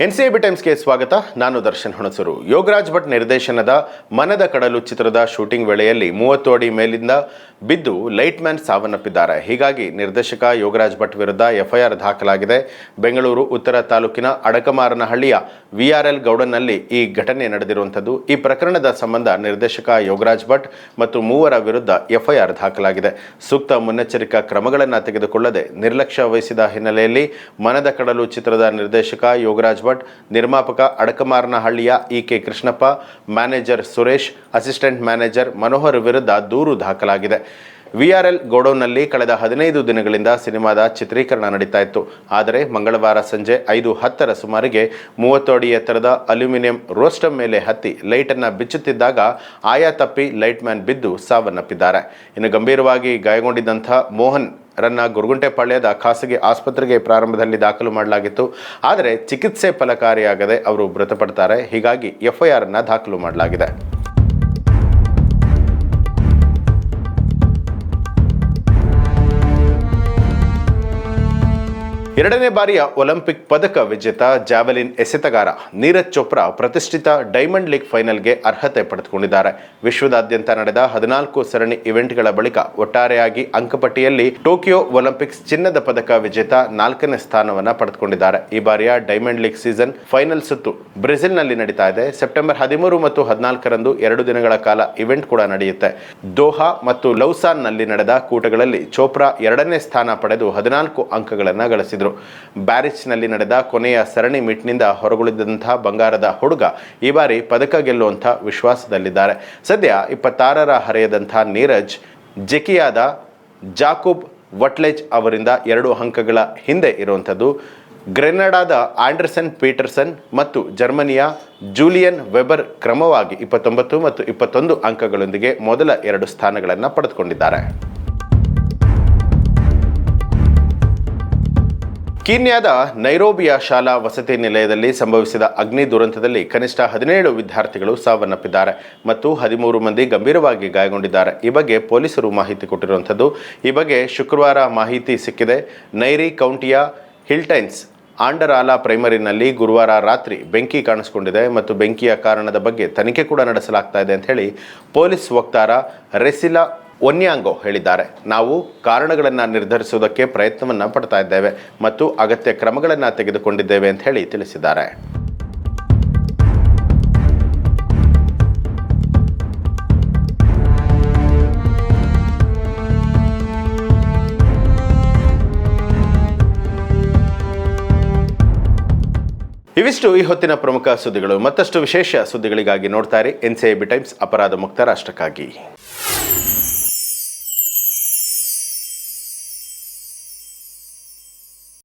N C B ಟೈಮ್ಸ್ಗೆ ಸ್ವಾಗತ. ನಾನು ದರ್ಶನ್ ಹುಣಸೂರು. ಯೋಗರಾಜ್ ಭಟ್ ನಿರ್ದೇಶನದ ಮನದ ಕಡಲು ಚಿತ್ರದ ಶೂಟಿಂಗ್ ವೇಳೆಯಲ್ಲಿ ಮೂವತ್ತು ಅಡಿ ಮೇಲಿಂದ ಬಿದ್ದು ಲೈಟ್ ಮ್ಯಾನ್ ಸಾವನ್ನಪ್ಪಿದ್ದಾರೆ. ಹೀಗಾಗಿ ನಿರ್ದೇಶಕ ಯೋಗರಾಜ್ ಭಟ್ ವಿರುದ್ಧ ಎಫ್ಐಆರ್ ದಾಖಲಾಗಿದೆ. ಬೆಂಗಳೂರು, ಉತ್ತರ ತಾಲೂಕಿನ ಅಡಕಮಾರನಹಳ್ಳಿಯ ವಿಆರ್ಎಲ್ ಗೌಡನ್ನಲ್ಲಿ ಈ ಘಟನೆ ನಡೆದಿರುವಂಥದ್ದು. ಈ ಪ್ರಕರಣದ ಸಂಬಂಧ ನಿರ್ದೇಶಕ ಯೋಗರಾಜ್ ಭಟ್ ಮತ್ತು ಮೂವರ ವಿರುದ್ಧ ಎಫ್ಐಆರ್ ದಾಖಲಾಗಿದೆ. ಸೂಕ್ತ ಮುನ್ನೆಚ್ಚರಿಕಾ ಕ್ರಮಗಳನ್ನು ತೆಗೆದುಕೊಳ್ಳದೆ ನಿರ್ಲಕ್ಷ್ಯ ವಹಿಸಿದ ಹಿನ್ನೆಲೆಯಲ್ಲಿ ಮನದ ಕಡಲು ಚಿತ್ರದ ನಿರ್ದೇಶಕ ಯೋಗರಾಜ್ ಭಟ್, ನಿರ್ಮಾಪಕ ಅಡಕಮಾರನಹಳ್ಳಿಯ E K Krishnappa, manager Suresh, assistant manager Manohar ವಿರುದ್ಧ ದೂರು ದಾಖಲಾಗಿದೆ. ವಿಆರ್ಎಲ್ ಗೋಡೌನ್ನಲ್ಲಿ ಕಳೆದ ಹದಿನೈದು ದಿನಗಳಿಂದ ಸಿನಿಮಾದ ಚಿತ್ರೀಕರಣ ನಡೀತಾ ಇತ್ತು. ಆದರೆ ಮಂಗಳವಾರ ಸಂಜೆ ಐದು ಹತ್ತರ ಸುಮಾರಿಗೆ ಮೂವತ್ತು ಅಡಿ ಎತ್ತರದ ಅಲ್ಯೂಮಿನಿಯಂ ರೋಸ್ಟರ್ ಮೇಲೆ ಹತ್ತಿ ಲೈಟನ್ನು ಬಿಚ್ಚುತ್ತಿದ್ದಾಗ ಆಯಾ ತಪ್ಪಿ ಲೈಟ್ ಮ್ಯಾನ್ ಬಿದ್ದು ಸಾವನ್ನಪ್ಪಿದ್ದಾರೆ. ಇನ್ನು ಗಂಭೀರವಾಗಿ ಗಾಯಗೊಂಡಿದ್ದಂಥ ಮೋಹನ್ ರನ್ನ ಗುರುಗುಂಟೆಪಾಳ್ಯದ ಖಾಸಗಿ ಆಸ್ಪತ್ರೆಗೆ ಪ್ರಾರಂಭದಲ್ಲಿ ದಾಖಲು ಮಾಡಲಾಗಿತ್ತು. ಆದರೆ ಚಿಕಿತ್ಸೆ ಫಲಕಾರಿಯಾಗದೆ ಅವರು ಮೃತಪಡ್ತಾರೆ. ಹೀಗಾಗಿ ಎಫ್ಐಆರ್ ಅನ್ನು ದಾಖಲು ಮಾಡಲಾಗಿದೆ. ಎರಡನೇ ಬಾರಿಯ ಒಲಿಂಪಿಕ್ ಪದಕ ವಿಜೇತ ಜಾವೆಲಿನ್ ಎಸೆತಗಾರ ನೀರಜ್ ಚೋಪ್ರಾ ಪ್ರತಿಷ್ಠಿತ ಡೈಮಂಡ್ ಲೀಗ್ ಫೈನಲ್ಗೆ ಅರ್ಹತೆ ಪಡೆದುಕೊಂಡಿದ್ದಾರೆ. ವಿಶ್ವದಾದ್ಯಂತ ನಡೆದ ಹದಿನಾಲ್ಕು ಸರಣಿ ಇವೆಂಟ್ಗಳ ಬಳಿಕ ಒಟ್ಟಾರೆಯಾಗಿ ಅಂಕಪಟ್ಟಿಯಲ್ಲಿ ಟೋಕಿಯೋ ಒಲಿಂಪಿಕ್ಸ್ ಚಿನ್ನದ ಪದಕ ವಿಜೇತ ನಾಲ್ಕನೇ ಸ್ಥಾನವನ್ನು ಪಡೆದುಕೊಂಡಿದ್ದಾರೆ. ಈ ಬಾರಿಯ ಡೈಮಂಡ್ ಲೀಗ್ ಸೀಸನ್ ಫೈನಲ್ ಸುತ್ತು ಬ್ರೆಜಿಲ್ನಲ್ಲಿ ನಡೀತಾ ಇದೆ. ಸೆಪ್ಟೆಂಬರ್ ಹದಿಮೂರು ಮತ್ತು ಹದಿನಾಲ್ಕರಂದು ಎರಡು ದಿನಗಳ ಕಾಲ ಇವೆಂಟ್ ಕೂಡ ನಡೆಯುತ್ತೆ. ದೋಹಾ ಮತ್ತು ಲೌಸಾನ್ನಲ್ಲಿ ನಡೆದ ಕೂಟಗಳಲ್ಲಿ ಚೋಪ್ರಾ ಎರಡನೇ ಸ್ಥಾನ ಪಡೆದು ಹದಿನಾಲ್ಕು ಅಂಕಗಳನ್ನು ಗಳಿಸಿದರು ಬ್ಯಾರಿಚ್ನಲ್ಲಿ ನಡೆದ ಕೊನೆಯ ಸರಣಿ ಮೀಟ್ನಿಂದ ಹೊರಗುಳಿದಂತಹ ಬಂಗಾರದ ಹುಡುಗ ಈ ಬಾರಿ ಪದಕ ಗೆಲ್ಲುವಂಥ ವಿಶ್ವಾಸದಲ್ಲಿದ್ದಾರೆ. ಸದ್ಯ ಇಪ್ಪತ್ತಾರರ ಹರೆಯದಂಥ ನೀರಜ್, ಜೆಕಿಯಾದ ಜಾಕೂಬ್ ವಟ್ಲೆಜ್ ಅವರಿಂದ ಎರಡು ಅಂಕಗಳ ಹಿಂದೆ ಇರುವಂಥದ್ದು. ಗ್ರೆನಡಾದ ಆಂಡರ್ಸನ್ ಪೀಟರ್ಸನ್ ಮತ್ತು ಜರ್ಮನಿಯ ಜೂಲಿಯನ್ ವೆಬರ್ ಕ್ರಮವಾಗಿ ಇಪ್ಪತ್ತೊಂಬತ್ತು ಮತ್ತು ಇಪ್ಪತ್ತೊಂದು ಅಂಕಗಳೊಂದಿಗೆ ಮೊದಲ ಎರಡು ಸ್ಥಾನಗಳನ್ನು ಪಡೆದುಕೊಂಡಿದ್ದಾರೆ. ಕೀನ್ಯಾದ ನೈರೋಬಿಯ ಶಾಲಾ ವಸತಿ ನಿಲಯದಲ್ಲಿ ಸಂಭವಿಸಿದ ಅಗ್ನಿ ದುರಂತದಲ್ಲಿ ಕನಿಷ್ಠ ಹದಿನೇಳು ವಿದ್ಯಾರ್ಥಿಗಳು ಸಾವನ್ನಪ್ಪಿದ್ದಾರೆ ಮತ್ತು ಹದಿಮೂರು ಮಂದಿ ಗಂಭೀರವಾಗಿ ಗಾಯಗೊಂಡಿದ್ದಾರೆ. ಈ ಬಗ್ಗೆ ಪೊಲೀಸರು ಮಾಹಿತಿ ಕೊಟ್ಟಿರುವಂಥದ್ದು. ಈ ಬಗ್ಗೆ ಶುಕ್ರವಾರ ಮಾಹಿತಿ ಸಿಕ್ಕಿದೆ. ನೈರಿ ಕೌಂಟಿಯ ಹಿಲ್ಟೈನ್ಸ್ ಆಂಡರಾಲಾ ಪ್ರೈಮರಿನಲ್ಲಿ ಗುರುವಾರ ರಾತ್ರಿ ಬೆಂಕಿ ಕಾಣಿಸಿಕೊಂಡಿದೆ ಮತ್ತು ಬೆಂಕಿಯ ಕಾರಣದ ಬಗ್ಗೆ ತನಿಖೆ ಕೂಡ ನಡೆಸಲಾಗ್ತಾ ಇದೆ ಅಂತ ಹೇಳಿ ಪೊಲೀಸ್ ವಕ್ತಾರ ರೆಸಿಲಾ ಒನ್ಯಾಂಗೋ ಹೇಳಿದ್ದಾರೆ. ನಾವು ಕಾರಣಗಳನ್ನು ನಿರ್ಧರಿಸುವುದಕ್ಕೆ ಪ್ರಯತ್ನವನ್ನು ಪಡ್ತಾ ಇದ್ದೇವೆ ಮತ್ತು ಅಗತ್ಯ ಕ್ರಮಗಳನ್ನು ತೆಗೆದುಕೊಂಡಿದ್ದೇವೆ ಅಂತ ಹೇಳಿ ತಿಳಿಸಿದ್ದಾರೆ. ಇವಿಷ್ಟು ಈ ಹೊತ್ತಿನ ಪ್ರಮುಖ ಸುದ್ದಿಗಳು. ಮತ್ತಷ್ಟು ವಿಶೇಷ ಸುದ್ದಿಗಳಿಗಾಗಿ ನೋಡ್ತಾ ಇರಿ ಬಿ ಟೈಮ್ಸ್ ಅಪರಾಧ ಮುಕ್ತ ರಾಷ್ಟ್ರಕ್ಕಾಗಿ.